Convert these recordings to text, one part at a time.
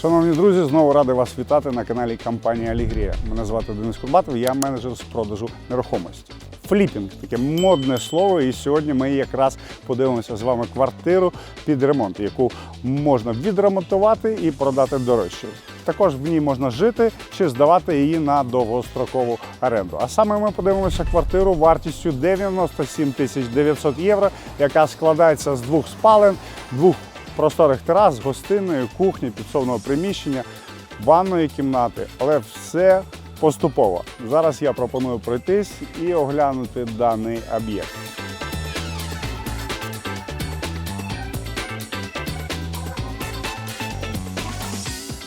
Шановні друзі, знову радий вас вітати на каналі компанії Алігрія. Мене звати Денис Курбатов, я менеджер з продажу нерухомості. Фліпінг таке модне слово, і сьогодні ми якраз подивимося з вами квартиру під ремонт, яку можна відремонтувати і продати дорожче. Також в ній можна жити чи здавати її на довгострокову оренду. А саме ми подивимося квартиру вартістю 97 тисяч 900 євро, яка складається з двох спален, двох просторих терас, гостиної, кухні, підсобного приміщення, ванної кімнати, але все поступово. Зараз я пропоную пройтись і оглянути даний об'єкт. –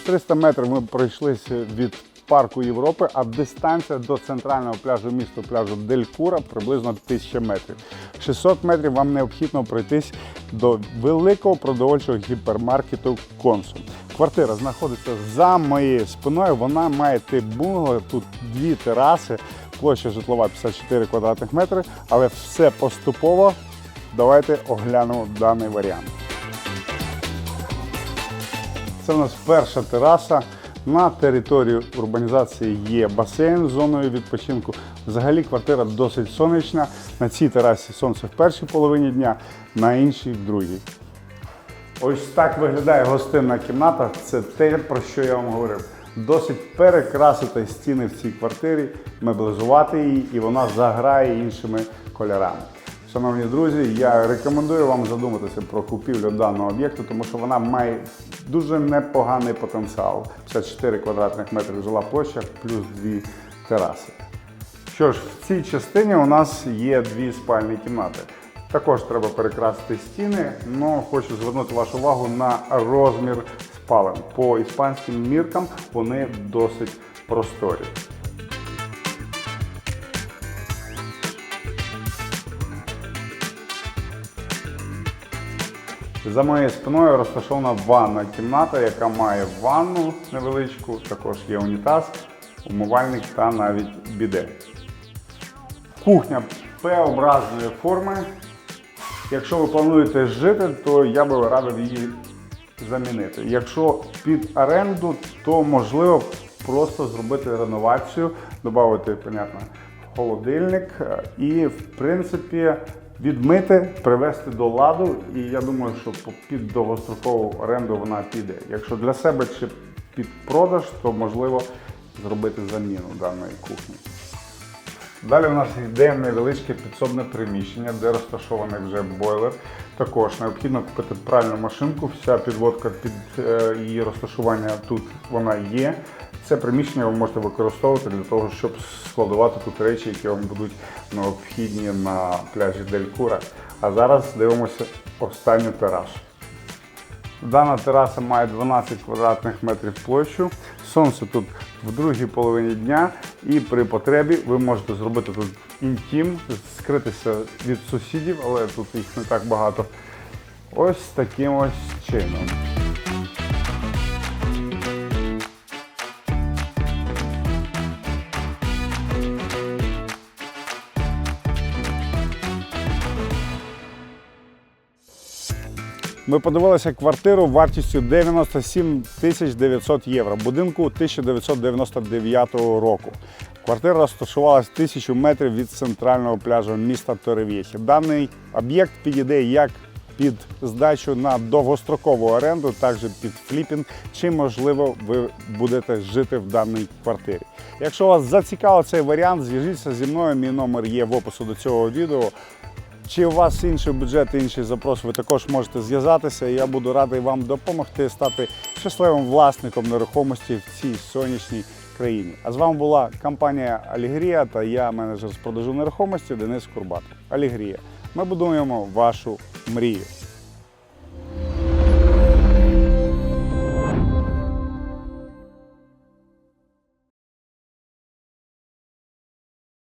300 метрів ми пройшлися від парку Європи, а дистанція до центрального пляжу міста пляжу Делькура приблизно 1000 метрів. 600 метрів вам необхідно пройтись до великого продовольчого гіпермаркету Консум. Квартира знаходиться за моєю спиною. Вона має тип бунгало, тут дві тераси, площа житлова 54 квадратних метри, але все поступово. Давайте оглянемо даний варіант. Це у нас перша тераса. На території урбанізації є басейн з зоною відпочинку. Взагалі квартира досить сонячна. На цій терасі сонце в першій половині дня, на іншій в другій. Ось так виглядає гостинна кімната. Це те, про що я вам говорив. Досить перекрасити стіни в цій квартирі, меблизувати її, і вона заграє іншими кольорами. Шановні друзі, я рекомендую вам задуматися про купівлю даного об'єкту, тому що вона має дуже непоганий потенціал. 54 квадратних метрів жила площа, плюс дві тераси. Що ж, в цій частині у нас є дві спальні кімнати. Також треба перекрасити стіни, але хочу звернути вашу увагу на розмір спален. По іспанським міркам вони досить просторі. За моєю спиною розташована ванна кімната, яка має ванну невеличку, також є унітаз, умивальник та навіть біде. Кухня П-образної форми. Якщо ви плануєте жити, то я би радив її замінити. Якщо під оренду, то можливо просто зробити реновацію, додати, понятно, холодильник е, і, в принципі, відмити, привести до ладу. І я думаю, що під довгострокову оренду вона піде. Якщо для себе чи під продаж, то можливо зробити заміну даної кухні. Далі у нас йде невеличке підсобне приміщення, де розташований вже бойлер. Також необхідно купити пральну машинку. Вся підводка під е, її розташування тут вона є. Це приміщення ви можете використовувати для того, щоб складувати тут речі, які вам будуть необхідні на пляжі Делькура. А зараз дивимося останню терасу. Дана тераса має 12 квадратних метрів площу. Сонце тут в другій половині дня, і при потребі ви можете зробити тут інтім, скритися від сусідів, але тут їх не так багато. Ось таким ось чином. Ми подивилися квартиру вартістю 97 тисяч 900 євро, будинку 1999 року. Квартира розташувалась тисячу метрів від центрального пляжу міста Торев'єхі. Даний об'єкт підійде як під здачу на довгострокову оренду, також під фліпінг, чи можливо ви будете жити в даній квартирі. Якщо вас зацікавив цей варіант, зв'яжіться зі мною. Мій номер є в опису до цього відео. Чи у вас інший бюджет, інший запрос, ви також можете зв'язатися. Я буду радий вам допомогти стати щасливим власником нерухомості в цій сонячній країні. А з вами була компанія Алігрія та я, менеджер з продажу нерухомості Денис Курбат. Алігрія. Ми будуємо вашу мрію.